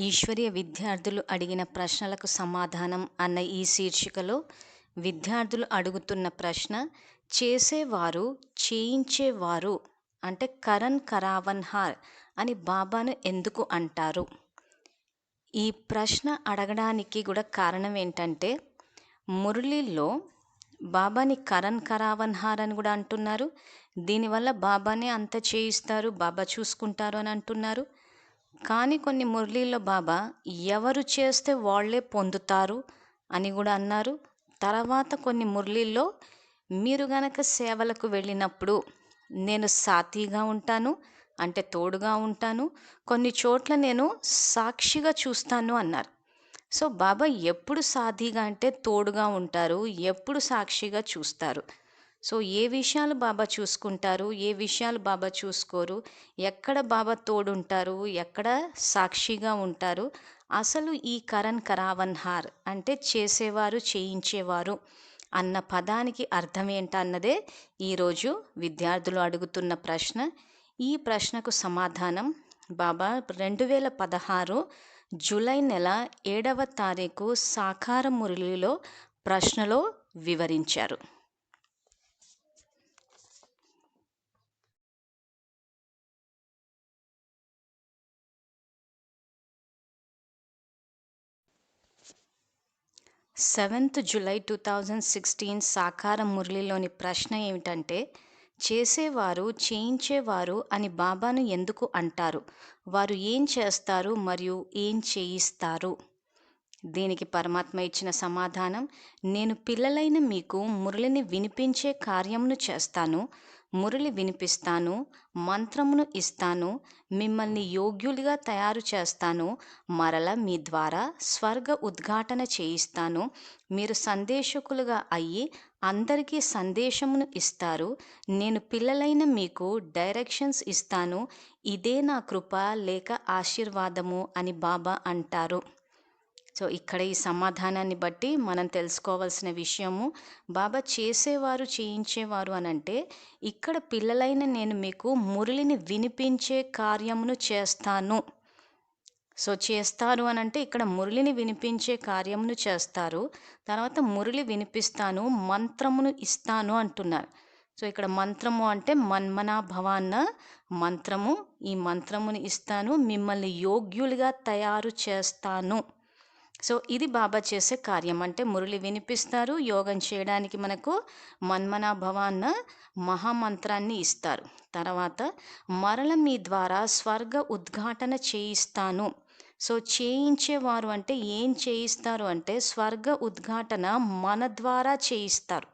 ఈశ్వరీయ విద్యార్థులు అడిగిన ప్రశ్నలకు సమాధానం అన్న ఈ శీర్షికలో విద్యార్థులు అడుగుతున్న ప్రశ్న చేసేవారు చేయించేవారు అంటే కరణ్ కరావన్ హార్ అని బాబాను ఎందుకు అంటారు? ఈ ప్రశ్న అడగడానికి కూడా కారణం ఏంటంటే మురళిలో బాబాని కరణ్ కరావన్ హార్ అని కూడా అంటున్నారు. దీనివల్ల బాబానే అంత చేయిస్తారు బాబా చూసుకుంటారు అని అంటున్నారు. కానీ కొన్ని మురళీల్లో బాబా ఎవరు చేస్తే వాళ్ళే పొందుతారు అని కూడా అన్నారు. తర్వాత కొన్ని మురళీల్లో మీరు గనక సేవలకు వెళ్ళినప్పుడు నేను సాతీగా ఉంటాను అంటే తోడుగా ఉంటాను కొన్ని చోట్ల నేను సాక్షిగా చూస్తాను అన్నారు. సో బాబా ఎప్పుడు సాధీగా అంటే తోడుగా ఉంటారు ఎప్పుడు సాక్షిగా చూస్తారు? సో ఏ విషయాలు బాబా చూసుకుంటారు? ఏ విషయాలు బాబా చూసుకోరు? ఎక్కడ బాబా తోడుంటారు? ఎక్కడ సాక్షిగా ఉంటారు? అసలు ఈ కరణ్ కరావన్ హార్ అంటే చేసేవారు చేయించేవారు అన్న పదానికి అర్థం ఏంటన్నదే ఈరోజు విద్యార్థులు అడుగుతున్న ప్రశ్న. ఈ ప్రశ్నకు సమాధానం బాబా రెండు వేల పదహారు జూలై నెల ఏడవ తారీఖు సాకార మురళిలో ప్రశ్నలో వివరించారు. Seventh July two thousand sixteen సాకార మురళిలోని ప్రశ్న ఏమిటంటే చేసేవారు చేయించేవారు అని బాబాను ఎందుకు అంటారు? వారు ఏం చేస్తారు మరియు ఏం చేయిస్తారు? దీనికి పరమాత్మ ఇచ్చిన సమాధానం నేను పిల్లలైన మీకు మురళిని వినిపించే కార్యమును చేస్తాను. మురళి వినిపిస్తాను మంత్రమును ఇస్తాను మిమ్మల్ని యోగ్యులుగా తయారు చేస్తాను మరల మీ ద్వారా స్వర్గ ఉద్ఘాటన చేయిస్తాను. మీరు సందేశకులుగా అయ్యి అందరికీ సందేశమును ఇస్తారు. నేను పిల్లలైన మీకు డైరెక్షన్స్ ఇస్తాను. ఇదే నా కృప లేక ఆశీర్వాదము అని బాబా అంటారు. సో ఇక్కడ ఈ సమాధానాన్ని బట్టి మనం తెలుసుకోవాల్సిన విషయము బాబా చేసేవారు చేయించేవారు అని అంటే ఇక్కడ పిల్లలైన నేను మీకు మురళిని వినిపించే కార్యమును చేస్తాను. సో చేస్తారు అని అంటే ఇక్కడ మురళిని వినిపించే కార్యమును చేస్తారు. తర్వాత మురళి వినిపిస్తాను మంత్రమును ఇస్తాను అంటున్నారు. సో ఇక్కడ మంత్రము అంటే మన్మనాభవాన్న మంత్రము. ఈ మంత్రమును ఇస్తాను మిమ్మల్ని యోగ్యులుగా తయారు చేస్తాను. సో ఇది బాబా చేసే కార్యం. అంటే మురళి వినిపిస్తారు యోగం చేయడానికి మనకు మన్మనాభవాన్న మహామంత్రాన్ని ఇస్తారు. తర్వాత మరల మీ ద్వారా స్వర్గ ఉద్ఘాటన చేయిస్తాను. సో చేయించేవారు అంటే ఏం చేయిస్తారు అంటే స్వర్గ ఉద్ఘాటన మన ద్వారా చేయిస్తారు.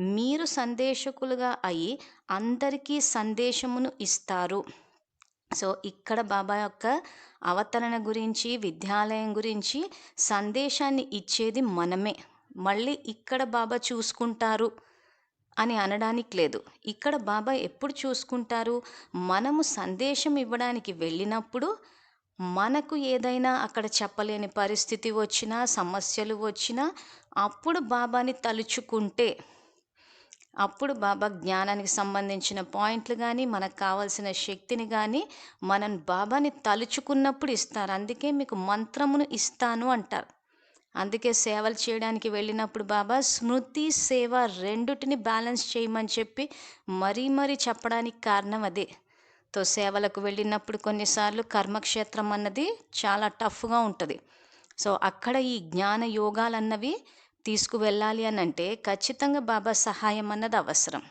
మీరు సందేశకులుగా అయి అందరికీ సందేశమును ఇస్తారు. సో ఇక్కడ బాబా యొక్క అవతరణ గురించి విద్యాలయం గురించి సందేశాన్ని ఇచ్చేది మనమే. మళ్ళీ ఇక్కడ బాబా చూసుకుంటారు అని అనడానికి లేదు. ఇక్కడ బాబా ఎప్పుడు చూసుకుంటారు? మనము సందేశం ఇవ్వడానికి వెళ్ళినప్పుడు మనకు ఏదైనా అక్కడ చెప్పలేని పరిస్థితి వచ్చినా సమస్యలు వచ్చినా అప్పుడు బాబాని తలుచుకుంటే అప్పుడు బాబా జ్ఞానానికి సంబంధించిన పాయింట్లు కానీ మనకు కావలసిన శక్తిని కానీ మనం బాబాని తలుచుకున్నప్పుడు ఇస్తారు. అందుకే మీకు మంత్రమును ఇస్తాను అంటారు. అందుకే సేవలు చేయడానికి వెళ్ళినప్పుడు బాబా స్మృతి సేవ రెండుటిని బ్యాలెన్స్ చేయమని చెప్పి మరీ మరీ చెప్పడానికి కారణం అదే. తో సేవలకు వెళ్ళినప్పుడు కొన్నిసార్లు కర్మక్షేత్రం అన్నది చాలా టఫ్గా ఉంటుంది. సో అక్కడ ఈ జ్ఞాన యోగాలు అన్నవి తీసుకువెళ్ళాలి అని అంటే ఖచ్చితంగా బాబా సహాయం అన్నది అవసరం.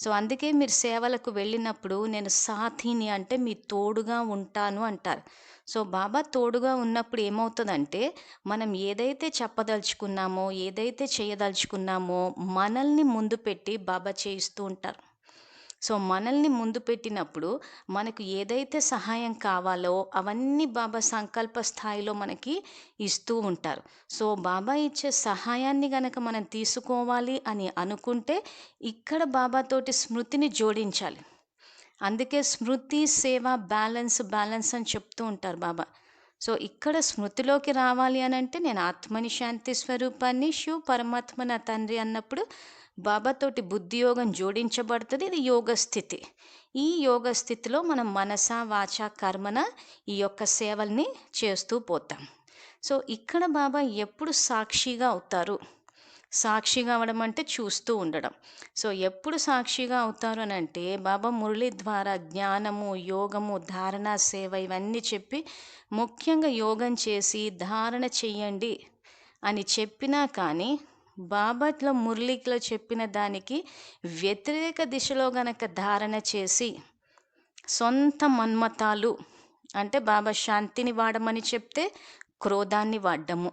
సో అందుకే మీరు సేవలకు వెళ్ళినప్పుడు నేను సాథిని అంటే మీ తోడుగా ఉంటాను అంటారు. సో బాబా తోడుగా ఉన్నప్పుడు ఏమవుతుందంటే మనం ఏదైతే చెప్పదలుచుకున్నామో ఏదైతే చేయదలుచుకున్నామో మనల్ని ముందు పెట్టి బాబా చేయిస్తూ ఉంటారు. సో మనల్ని ముందు పెట్టినప్పుడు మనకు ఏదైతే సహాయం కావాలో అవన్నీ బాబా సంకల్ప స్థాయిలో మనకి ఇస్తూ ఉంటారు. సో బాబా ఇచ్చే సహాయాన్ని గనక మనం తీసుకోవాలి అని అనుకుంటే ఇక్కడ బాబాతోటి స్మృతిని జోడించాలి. అందుకే స్మృతి సేవ బ్యాలెన్స్ బ్యాలెన్స్ అని చెప్తూ ఉంటారు బాబా. సో ఇక్కడ స్మృతిలోకి రావాలి అని అంటే నేను ఆత్మని శాంతి స్వరూపాన్ని శివ పరమాత్మ నా తండ్రి అన్నప్పుడు బాబాతోటి బుద్ధి యోగం జోడించబడుతుంది. ఇది యోగ స్థితి. ఈ యోగ స్థితిలో మనం మనస వాచ కర్మన ఈ యొక్క సేవల్ని చేస్తూ పోతాం. సో ఇక్కడ బాబా ఎప్పుడు సాక్షిగా అవుతారు? సాక్షిగా అవడం అంటే చూస్తూ ఉండడం. సో ఎప్పుడు సాక్షిగా అవుతారు అని అంటే బాబా మురళి ద్వారా జ్ఞానము యోగము ధారణ సేవ ఇవన్నీ చెప్పి ముఖ్యంగా యోగం చేసి ధారణ చెయ్యండి అని చెప్పినా కానీ బాబాలో మురళికిలో చెప్పిన దానికి వ్యతిరేక దిశలో గనక ధారణ చేసి సొంత మన్మతాలు అంటే బాబా శాంతిని వాడమని చెప్తే క్రోధాన్ని వాడము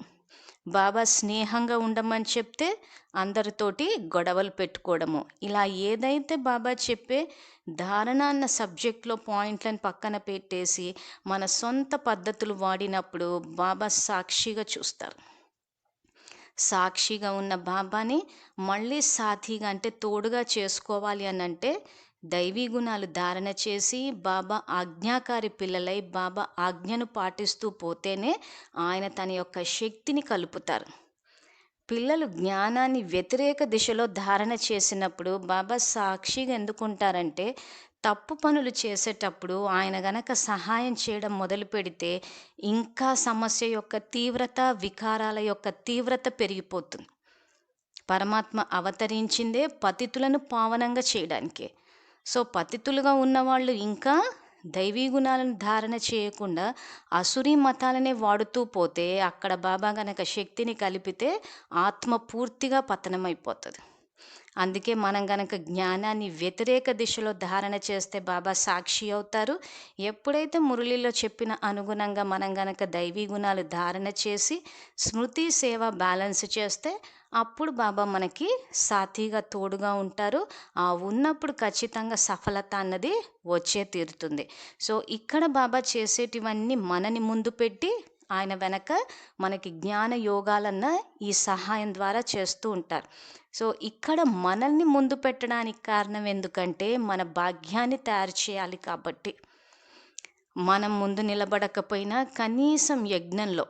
బాబా స్నేహంగా ఉండమని చెప్తే అందరితోటి గొడవలు పెట్టుకోవడము ఇలా ఏదైతే బాబా చెప్పే ధారణ అన్న సబ్జెక్ట్లో పాయింట్లను పక్కన పెట్టేసి మన సొంత పద్ధతులు వాడినప్పుడు బాబా సాక్షిగా చూస్తారు. సాక్షిగా ఉన్న బాబాని మళ్ళీ సాథీగా అంటే తోడుగా చేసుకోవాలి అని అంటే దైవీ గుణాలు ధారణ చేసి బాబా ఆజ్ఞాకారి పిల్లలై బాబా ఆజ్ఞను పాటిస్తూ పోతేనే ఆయన తన యొక్క శక్తిని కలుపుతారు. పిల్లలు జ్ఞానాన్ని వ్యతిరేక దిశలో ధారణ చేసినప్పుడు బాబా సాక్షిగా ఎందుకుంటారంటే తప్పు పనులు చేసేటప్పుడు ఆయన గనక సహాయం చేయడం మొదలు పెడితే ఇంకా సమస్య యొక్క తీవ్రత వికారాల యొక్క తీవ్రత పెరిగిపోతుంది. పరమాత్మ అవతరించిందే పతితులను పావనంగా చేయడానికే. సో పతితులుగా ఉన్నవాళ్ళు ఇంకా దైవీ గుణాలను ధారణ చేయకుండా అసురీ మతాలనే వాడుతూ పోతే అక్కడ బాబా గనక శక్తిని కలిపితే ఆత్మ పూర్తిగా పతనమైపోతుంది. అందుకే మనం గనక జ్ఞానాన్ని వ్యతిరేక దిశలో ధారణ చేస్తే బాబా సాక్షి అవుతారు. ఎప్పుడైతే మురళిలో చెప్పిన అనుగుణంగా మనం గనక దైవీ గుణాలు ధారణ చేసి స్మృతి సేవ బ్యాలెన్స్ చేస్తే అప్పుడు బాబా మనకి సాథీగా తోడుగా ఉంటారు. ఆ ఉన్నప్పుడు ఖచ్చితంగా సఫలత అన్నది వచ్చే తీరుతుంది. సో ఇక్కడ బాబా చేసేటివన్నీ మనని ముందు పెట్టి ఆయన వెనక మనకి జ్ఞాన యోగాలన్న ఈ సహాయం ద్వారా చేస్తూ ఉంటారు. సో ఇక్కడ మనల్ని ముందు పెట్టడానికి కారణం ఎందుకంటే మన భాగ్యాన్ని తయారు చేయాలి కాబట్టి. మనం ముందు నిలబడకపోయినా కనీసం యజ్ఞంలో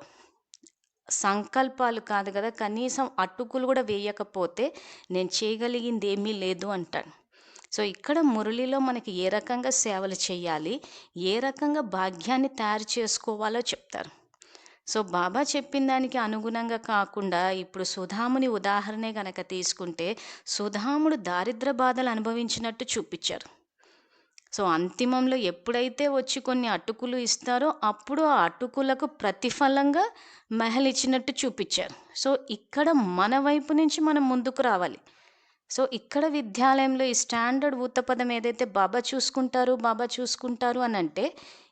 సంకల్పాలు కాదు కదా కనీసం అటుకులు కూడా వేయకపోతే నేను చేయగలిగింది ఏమీ లేదు అంటాను సో ఇక్కడ మురళిలో మనకి ఏ రకంగా సేవలు చేయాలి ఏ రకంగా భాగ్యాన్ని తయారు చేసుకోవాలో చెప్తారు. సో బాబా చెప్పిన దానికి అనుగుణంగా కాకుండా ఇప్పుడు సుధాముని ఉదాహరణే గనక తీసుకుంటే సుధాముడు దారిద్ర బాధలు అనుభవించినట్టు చూపించారు. సో అంతిమంలో ఎప్పుడైతే వచ్చి కొన్ని అటుకులు ఇస్తారో అప్పుడు ఆ అటుకులకు ప్రతిఫలంగా మహల్ ఇచ్చినట్టు చూపించారు. సో ఇక్కడ మన వైపు నుంచి మనం ముందుకు రావాలి. సో ఇక్కడ విద్యాలయంలో ఈ స్టాండర్డ్ ఉత్తపదం ఏదైతే బాబా చూసుకుంటారు బాబా చూసుకుంటారు అని అంటే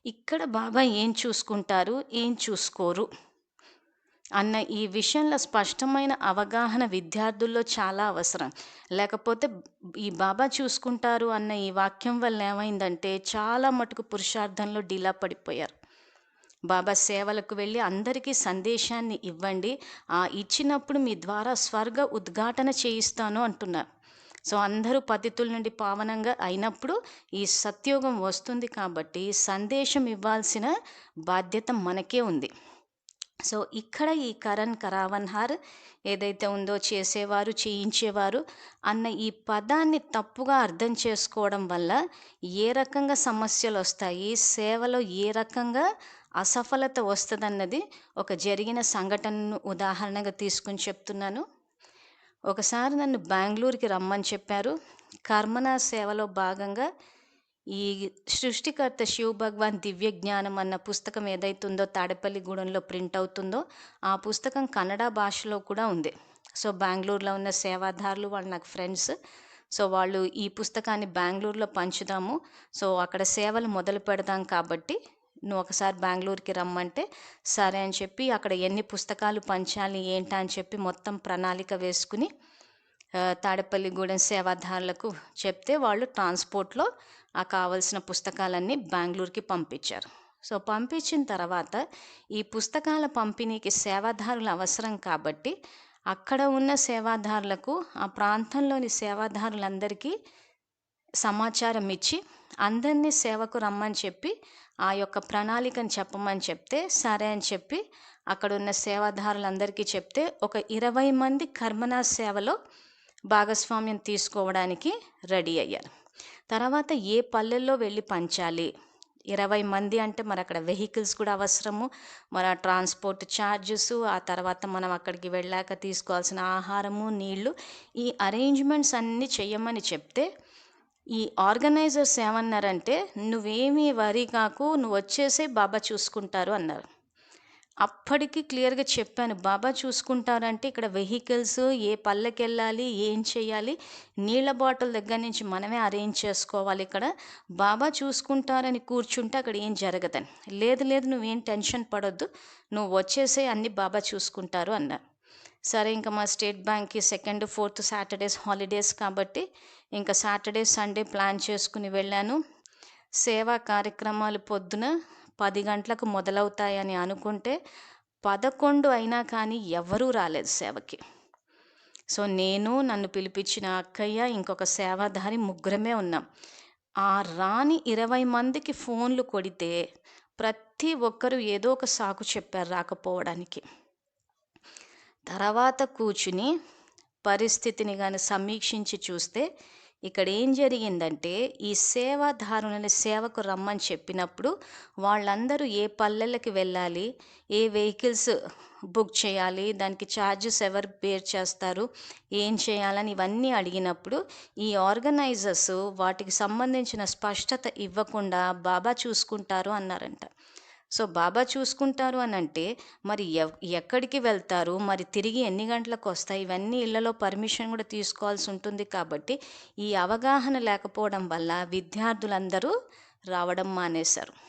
ఇక్కడ బాబా ఏం చూసుకుంటారు ఏం చూసుకోరు అన్న ఈ విషయంలో స్పష్టమైన అవగాహన విద్యార్థుల్లో చాలా అవసరం. లేకపోతే ఈ బాబా చూసుకుంటారు అన్న ఈ వాక్యం వల్ల ఏమైందంటే చాలా మటుకు పురుషార్థంలో డీలా పడిపోయారు. బాబా సేవలకు వెళ్ళి అందరికీ సందేశాన్ని ఇవ్వండి. ఆ ఇచ్చినప్పుడు మీ ద్వారా స్వర్గ ఉద్ఘాటన చేయిస్తాను అంటున్నారు. సో అందరూ పతితుల నుండి పావనంగా అయినప్పుడు ఈ సత్యోగం వస్తుంది కాబట్టి సందేశం ఇవ్వాల్సిన బాధ్యత మనకే ఉంది. సో ఇక్కడ ఈ కరణ్ కరావన్హార్ ఏదైతే ఉందో చేసేవారు చేయించేవారు అన్న ఈ పదాన్ని తప్పుగా అర్థం చేసుకోవడం వల్ల ఏ రకంగా సమస్యలు వస్తాయి సేవలో ఏ రకంగా అసఫలత వస్తుందన్నది ఒక జరిగిన సంఘటనను ఉదాహరణగా తీసుకుని చెప్తున్నాను. ఒకసారి నన్ను బెంగళూరుకి రమ్మని చెప్పారు. కర్మనా సేవలో భాగంగా ఈ సృష్టికర్త శివ భగవాన్ దివ్య జ్ఞానం అన్న పుస్తకం ఏదైతుందో తాడేపల్లిగూడెంలో ప్రింట్ అవుతుందో ఆ పుస్తకం కన్నడ భాషలో కూడా ఉంది. సో బెంగళూరులో ఉన్న సేవాదారులు వాళ్ళు నాకు ఫ్రెండ్స్. సో వాళ్ళు ఈ పుస్తకాన్ని బెంగళూరులో పంచుదాము. సో అక్కడ సేవలు మొదలు పెడదాం కాబట్టి నువ్వు ఒకసారి బెంగళూరుకి రమ్మంటే సరే అని చెప్పి అక్కడ ఎన్ని పుస్తకాలు పంచాలి ఏంటా అని చెప్పి మొత్తం ప్రణాళిక వేసుకుని తాడేపల్లిగూడెం సేవాదారులకు చెప్తే వాళ్ళు ట్రాన్స్పోర్ట్లో ఆ కావలసిన పుస్తకాలన్నీ బెంగళూరుకి పంపించారు. సో పంపించిన తర్వాత ఈ పుస్తకాల పంపిణీకి సేవాదారులు అవసరం కాబట్టి అక్కడ ఉన్న సేవాదారులకు ఆ ప్రాంతంలోని సేవాదారులందరికీ సమాచారం ఇచ్చి అందరినీ సేవకు రమ్మని చెప్పి ఆ యొక్క ప్రణాళికను చెప్పమని చెప్తే సరే అని చెప్పి అక్కడ ఉన్న సేవాదారులందరికీ చెప్తే ఒక ఇరవై మంది కర్మనా సేవలో భాగస్వామ్యం తీసుకోవడానికి రెడీ అయ్యారు. తర్వాత ఏ పల్లెల్లో వెళ్ళి పంచాలి? ఇరవై మంది అంటే మరి అక్కడ వెహికల్స్ కూడా అవసరము. మరి ఆ ట్రాన్స్పోర్ట్ ఛార్జెస్ ఆ తర్వాత మనం అక్కడికి వెళ్ళాక తీసుకోవాల్సిన ఆహారము నీళ్ళు ఈ అరేంజ్మెంట్స్ అన్నీ చెయ్యమని చెప్తే ఈ ఆర్గనైజర్స్ ఏమన్నారంటే నువ్వేమీ వరి కాకు నువ్వు వచ్చేసే బాబా చూసుకుంటారు అన్నారు. అప్పటికి క్లియర్గా చెప్పాను బాబా చూసుకుంటారంటే ఇక్కడ వెహికల్స్ ఏ పల్లెకి వెళ్ళాలి ఏం చేయాలి నీళ్ళ బాటిల్ దగ్గర నుంచి మనమే అరేంజ్ చేసుకోవాలి ఇక్కడ. బాబా చూసుకుంటారని కూర్చుంటే అక్కడ ఏం జరగదని. లేదు లేదు నువ్వేం టెన్షన్ పడొద్దు నువ్వు వచ్చేసే అన్ని బాబా చూసుకుంటారు అన్నారు. సరే ఇంకా మా స్టేట్ బ్యాంక్కి సెకండ్ ఫోర్త్ సాటర్డేస్ హాలిడేస్ కాబట్టి ఇంకా సాటర్డే సండే ప్లాన్ చేసుకుని వెళ్ళాను. సేవా కార్యక్రమాలు పొద్దున పది గంటలకు మొదలవుతాయని అనుకుంటే పదకొండు అయినా కానీ ఎవరూ రాలేదు సేవకి. సో నేను నన్ను పిలిపించిన అక్కయ్య ఇంకొక సేవాధారి ముగ్గురమే ఉన్నాం. ఆ రాని ఇరవై మందికి ఫోన్లు కొడితే ప్రతి ఒక్కరూ ఏదో ఒక సాకు చెప్పారు రాకపోవడానికి. తర్వాత కూర్చుని పరిస్థితిని కానీ సమీక్షించి చూస్తే ఇక్కడ ఏం జరిగిందంటే ఈ సేవాదారులని సేవకు రమ్మని చెప్పినప్పుడు వాళ్ళందరూ ఏ పల్లెలకి వెళ్ళాలి ఏ వెహికల్స్ బుక్ చేయాలి దానికి ఛార్జెస్ ఎవరు బేర్ చేస్తారు ఏం చేయాలని ఇవన్నీ అడిగినప్పుడు ఈ ఆర్గనైజర్స్ వాటికి సంబంధించిన స్పష్టత ఇవ్వకుండా బాబా చూసుకుంటారు అన్నారంట. సో బాబా చూసుకుంటారు అని అంటే మరి ఎవ్ ఎక్కడికి వెళ్తారు? మరి తిరిగి ఎన్ని గంటలకు వస్తాయి? ఇవన్నీ ఇళ్ళలో పర్మిషన్ కూడా తీసుకోవాల్సి ఉంటుంది కాబట్టి ఈ అవగాహన లేకపోవడం వల్ల విద్యార్థులందరూ రావడం మానేశారు.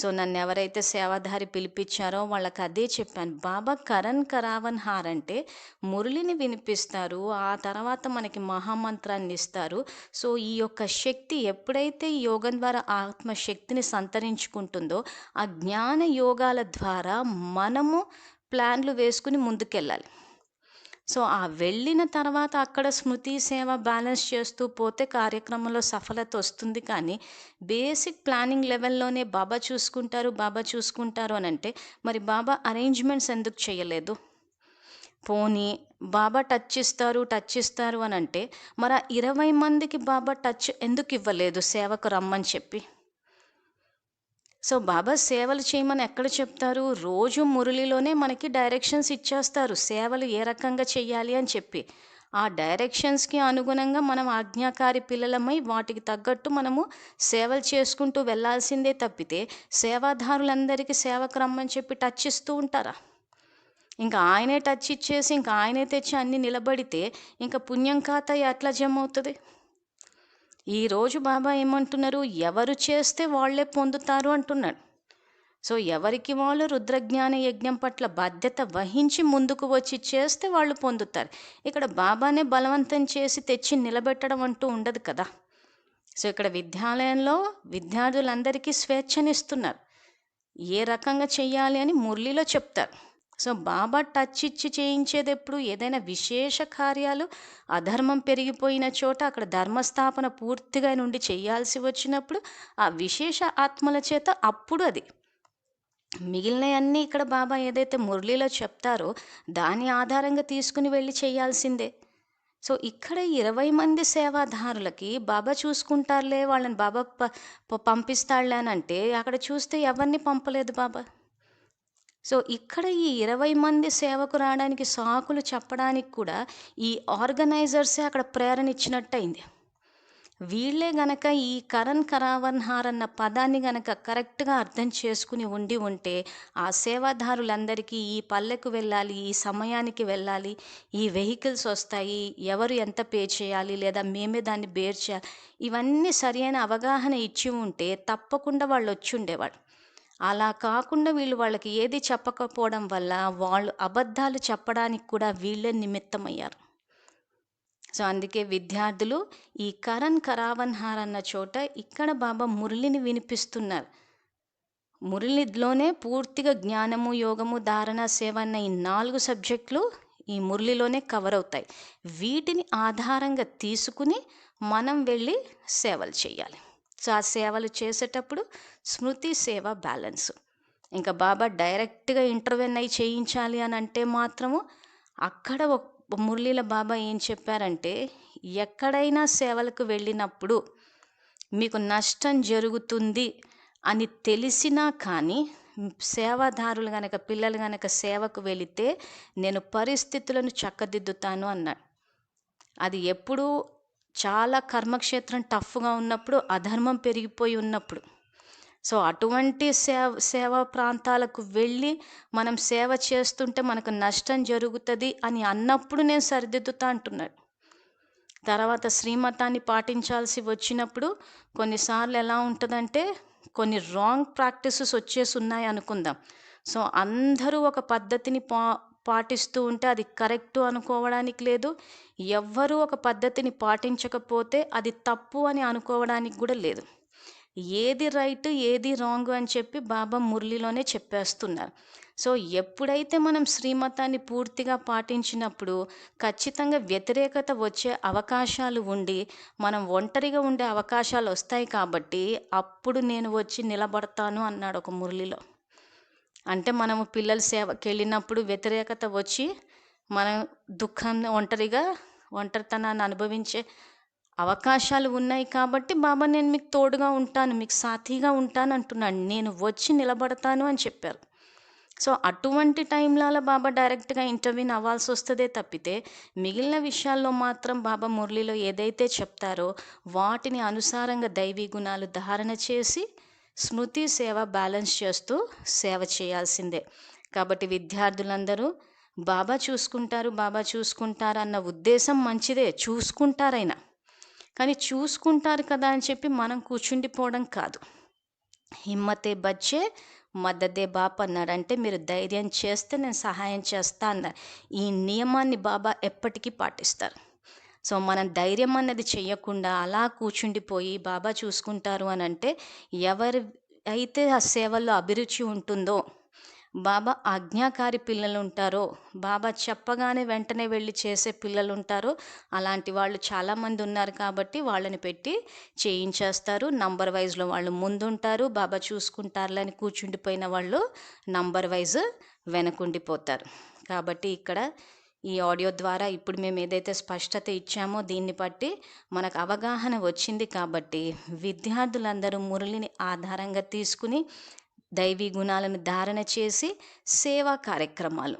సో నన్ను ఎవరైతే సేవాధారి పిలిపించారో వాళ్ళకి అదే చెప్పాను. బాబా కరణ్ కరావన్ హార్ అంటే మురళిని వినిపిస్తారు. ఆ తర్వాత మనకి మహామంత్రాన్ని ఇస్తారు. సో ఈ యొక్క శక్తి ఎప్పుడైతే ఈ యోగం ద్వారా ఆత్మశక్తిని సంతరించుకుంటుందో ఆ జ్ఞాన యోగాల ద్వారా మనము ప్లాన్లు వేసుకుని ముందుకెళ్ళాలి. సో ఆ వెళ్ళిన తర్వాత అక్కడ స్మృతి సేవ బ్యాలెన్స్ చేస్తూ పోతే కార్యక్రమంలో సఫలత వస్తుంది. కానీ బేసిక్ ప్లానింగ్ లెవెల్లోనే బాబా చూసుకుంటారు బాబా చూసుకుంటారు అని అంటే మరి బాబా అరేంజ్మెంట్స్ ఎందుకు చేయలేదు? పోనీ బాబా టచ్ ఇస్తారు టచ్ ఇస్తారు అని అంటే మరి ఇరవై మందికి బాబా టచ్ ఎందుకు ఇవ్వలేదు సేవకు రమ్మని చెప్పి? సో బాబా సేవలు చేయమని ఎక్కడ చెప్తారు? రోజు మురళిలోనే మనకి డైరెక్షన్స్ ఇచ్చేస్తారు. సేవలు ఏ రకంగా చేయాలి అని చెప్పి. ఆ డైరెక్షన్స్కి అనుగుణంగా మనం ఆజ్ఞాకారి పిల్లలమై వాటికి తగ్గట్టు మనము సేవలు చేసుకుంటూ వెళ్ళాల్సిందే తప్పితే సేవాదారులందరికీ సేవకు రమ్మని చెప్పి టచ్ ఇస్తూ ఉంటారా? ఇంకా ఆయనే టచ్ ఇచ్చేసి ఇంకా ఆయనే తెచ్చి అన్ని నిలబడితే ఇంకా పుణ్యం ఖాతా ఎట్లా జమ అవుతుంది? ఈరోజు బాబా ఏమంటున్నారు? ఎవరు చేస్తే వాళ్ళే పొందుతారు అంటున్నాడు. సో ఎవరికి వాళ్ళు రుద్రజ్ఞాన యజ్ఞం పట్ల బాధ్యత వహించి ముందుకు వచ్చి చేస్తే వాళ్ళు పొందుతారు. ఇక్కడ బాబానే బలవంతం చేసి తెచ్చి నిలబెట్టడం అంటూ ఉండదు కదా. సో ఇక్కడ విద్యాలయంలో విద్యార్థులందరికీ స్వేచ్ఛనిస్తున్నారు. ఏ రకంగా చెయ్యాలి అని మురళిలో చెప్తారు. సో బాబా టచ్ ఇచ్చి చేయించేది ఎప్పుడు ఏదైనా విశేష కార్యాలు? అధర్మం పెరిగిపోయిన చోట అక్కడ ధర్మస్థాపన పూర్తిగా నుండి చేయాల్సి వచ్చినప్పుడు ఆ విశేష ఆత్మల చేత అప్పుడు అది. మిగిలినవన్నీ ఇక్కడ బాబా ఏదైతే మురళిలో చెప్తారో దాని ఆధారంగా తీసుకుని వెళ్ళి చేయాల్సిందే. సో ఇక్కడ ఇరవై మంది సేవాదారులకి బాబా చూసుకుంటారులే వాళ్ళని బాబా ప- ప- పంపిస్తాడులే అని అంటే అక్కడ చూస్తే ఎవరిని పంపలేదు బాబా? సో ఇక్కడ ఈ ఇరవై మంది సేవకు రావడానికి సాకులు చెప్పడానికి కూడా ఈ ఆర్గనైజర్సే అక్కడ ప్రేరణ ఇచ్చినట్టయింది వీళ్ళే గనక ఈ కరణ్ కరావన్హార్ అన్న పదాన్ని గనక కరెక్ట్గా అర్థం చేసుకుని ఉండి ఉంటే ఆ సేవాదారులందరికీ ఈ పల్లెకు వెళ్ళాలి ఈ సమయానికి వెళ్ళాలి ఈ వెహికల్స్ వస్తాయి ఎవరు ఎంత పే చేయాలి లేదా మేమే దాన్ని బేర్ చేయాలి ఇవన్నీ సరైన అవగాహన ఇచ్చి ఉంటే తప్పకుండా వాళ్ళు వచ్చి ఉండేవాళ్ళు అలా కాకుండా వీళ్ళు వాళ్ళకి ఏది చెప్పకపోవడం వల్ల వాళ్ళు అబద్ధాలు చెప్పడానికి కూడా వీళ్ళే నిమిత్తమయ్యారు. సో అందుకే విద్యార్థులు ఈ కరణ్ కరావన్ హార్ అన్న చోట ఇక్కడ బాబా మురళిని వినిపిస్తున్నారు. మురళిలోనే పూర్తిగా జ్ఞానము యోగము ధారణ సేవ అన్న ఈ నాలుగు సబ్జెక్టులు ఈ మురళిలోనే కవర్ అవుతాయి. వీటిని ఆధారంగా తీసుకుని మనం వెళ్ళి సేవలు చేయాలి. సేవలు చేసేటప్పుడు స్మృతి సేవ బ్యాలెన్స్. ఇంకా బాబా డైరెక్ట్గా ఇంటర్వెన్ అయి చేయించాలి అని అంటే మాత్రము అక్కడ ఒక మురళీల బాబా ఏం చెప్పారంటే ఎక్కడైనా సేవలకు వెళ్ళినప్పుడు మీకు నష్టం జరుగుతుంది అని తెలిసినా కానీ సేవాదారులు గనక పిల్లలు గనక సేవకు వెళితే నేను పరిస్థితులను చక్కదిద్దుతాను అన్నాడు. అది ఎప్పుడూ చాలా కర్మక్షేత్రం టఫ్గా ఉన్నప్పుడు అధర్మం పెరిగిపోయి ఉన్నప్పుడు. సో అటువంటి సేవ సేవా ప్రాంతాలకు వెళ్ళి మనం సేవ చేస్తుంటే మనకు నష్టం జరుగుతుంది అని అన్నప్పుడు నేను సరిదిద్దుతా అంటున్నాడు. తర్వాత శ్రీమతాన్ని పాటించాల్సి వచ్చినప్పుడు కొన్నిసార్లు ఎలా ఉంటుందంటే కొన్ని రాంగ్ ప్రాక్టీసెస్ వచ్చేసి ఉన్నాయి అనుకుందాం. సో అందరూ ఒక పద్ధతిని పా పాటిస్తూ ఉంటే అది కరెక్ట్ అనుకోవడానికి లేదు. ఎవ్వరూ ఒక పద్ధతిని పాటించకపోతే అది తప్పు అని అనుకోవడానికి కూడా లేదు. ఏది రైట్ ఏది రాంగ్ అని చెప్పి బాబా మురళిలోనే చెప్పేస్తున్నారు. సో ఎప్పుడైతే మనం శ్రీమతాన్ని పూర్తిగా పాటించినప్పుడు ఖచ్చితంగా వ్యతిరేకత వచ్చే అవకాశాలు ఉండి మనం ఒంటరిగా ఉండే అవకాశాలు వస్తాయి కాబట్టి అప్పుడు నేను వచ్చి నిలబడతాను అన్నాడు ఒక మురళిలో. అంటే మనము పిల్లల సేవకి వెళ్ళినప్పుడు వ్యతిరేకత వచ్చి మనం దుఃఖాన్ని ఒంటరిగా ఒంటరితనాన్ని అనుభవించే అవకాశాలు ఉన్నాయి కాబట్టి బాబా నేను మీకు తోడుగా ఉంటాను మీకు సాథీగా ఉంటాను అంటున్నాడు. నేను వచ్చి నిలబడతాను అని చెప్పారు. సో అటువంటి టైంలలో బాబా డైరెక్ట్గా ఇంటర్వ్యూని అవ్వాల్సి వస్తుందే తప్పితే మిగిలిన విషయాల్లో మాత్రం బాబా మురళిలో ఏదైతే చెప్తారో వాటిని అనుసారంగా దైవీ గుణాలు ధారణ చేసి స్మృతి సేవ బ్యాలెన్స్ చేస్తూ సేవ చేయాల్సిందే. కాబట్టి విద్యార్థులందరూ బాబా చూసుకుంటారు బాబా చూసుకుంటారు అన్న ఉద్దేశం మంచిదే. చూసుకుంటారైనా. కానీ చూసుకుంటారు కదా అని చెప్పి మనం కూర్చుండిపోవడం కాదు. హిమ్మతే బచ్చే మద్దదే బాప్ అన్నాడు అంటే మీరు ధైర్యం చేస్తే నేను సహాయం చేస్తా అన్నారు. ఈ నియమాన్ని బాబా ఎప్పటికీ పాటిస్తారు. సో మనం ధైర్యం అన్నది చెయ్యకుండా అలా కూర్చుండిపోయి బాబా చూసుకుంటారు అని అంటే ఎవరి అయితే ఆ సేవల్లో అభిరుచి ఉంటుందో బాబా ఆజ్ఞాకారి పిల్లలు ఉంటారో బాబా చెప్పగానే వెంటనే వెళ్ళి చేసే పిల్లలు ఉంటారో అలాంటి వాళ్ళు చాలామంది ఉన్నారు కాబట్టి వాళ్ళని పెట్టి చేయించేస్తారు. నంబర్ వైజ్లో వాళ్ళు ముందుంటారు బాబా చూసుకుంటారులని కూర్చుండిపోయిన వాళ్ళు నంబర్ వైజ్ వెనకుండిపోతారు. కాబట్టి ఇక్కడ ఈ ఆడియో ద్వారా ఇప్పుడు మేము ఏదైతే స్పష్టత ఇచ్చామో దీన్ని బట్టి మనకు అవగాహన వచ్చింది కాబట్టి విద్యార్థులందరూ మురళిని ఆధారంగా తీసుకుని దైవీ గుణాలను ధారణ చేసి సేవా కార్యక్రమాలు.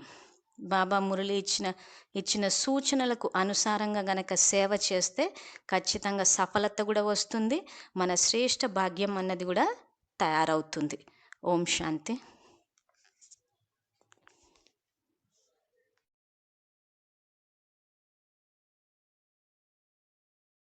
బాబా మురళి ఇచ్చిన ఇచ్చిన సూచనలకు అనుసారంగా గనక సేవ చేస్తే ఖచ్చితంగా సఫలత కూడా వస్తుంది. మన శ్రేష్ఠ భాగ్యం అన్నది కూడా తయారవుతుంది. ఓం శాంతి.